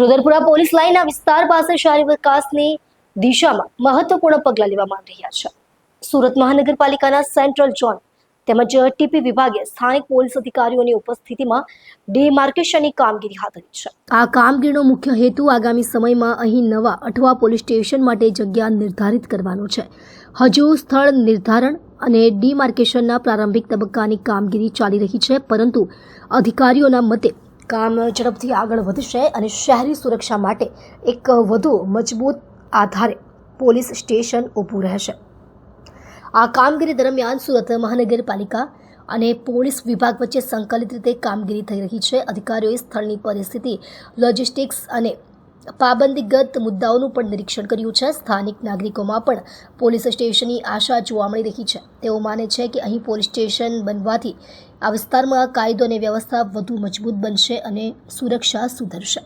રુદરપુરા police લાઇનના વિસ્તાર પાસે શહેરી વિકાસની દિશામાં મહત્વપૂર્ણ પગલાં લેવામાં આવી રહ્યા છે. સુરત મહાનગરપાલિકાના સેન્ટ્રલ ઝોન તેમજ ટીપી વિભાગે સ્થાનિક પોલીસ અધિકારીઓની ઉપસ્થિતિમાં ડીમાર્કેશનની કામગીરી હાથ ધરી છે. આ કામગીરીનો મુખ્ય હેતુ આગામી સમયમાં અહીં નવા અઠવા પોલીસ સ્ટેશન માટે જગ્યા નિર્ધારિત કરવાનો છે. હજુ સ્થળ નિર્ધારણ અને ડીમાર્કેશનના પ્રારંભિક તબક્કાની કામગીરી ચાલી રહી છે, પરંતુ અધિકારીઓના મતે કામ ઝડપથી આગળ વધશે અને શહેરી સુરક્ષા માટે એક વધુ મજબૂત આધારે પોલીસ સ્ટેશન ઊભું રહેશે. આ કામગીરી દરમિયાન સુરત મહાનગરપાલિકા અને પોલીસ વિભાગ વચ્ચે સંકલિત રીતે કામગીરી થઈ રહી છે. અધિકારીઓએ સ્થળની પરિસ્થિતિ, લોજિસ્ટિક્સ અને પાબંદીગત મુદ્દાઓનું પણ નિરીક્ષણ કર્યું છે. સ્થાનિક નાગરિકોમાં પણ પોલીસ સ્ટેશનની આશા જોવા મળી રહી છે. તેઓ માને છે કે અહીં પોલીસ સ્ટેશન બનવાથી આ વિસ્તારમાં કાયદો અને વ્યવસ્થા વધુ મજબૂત બનશે અને સુરક્ષા સુધરશે.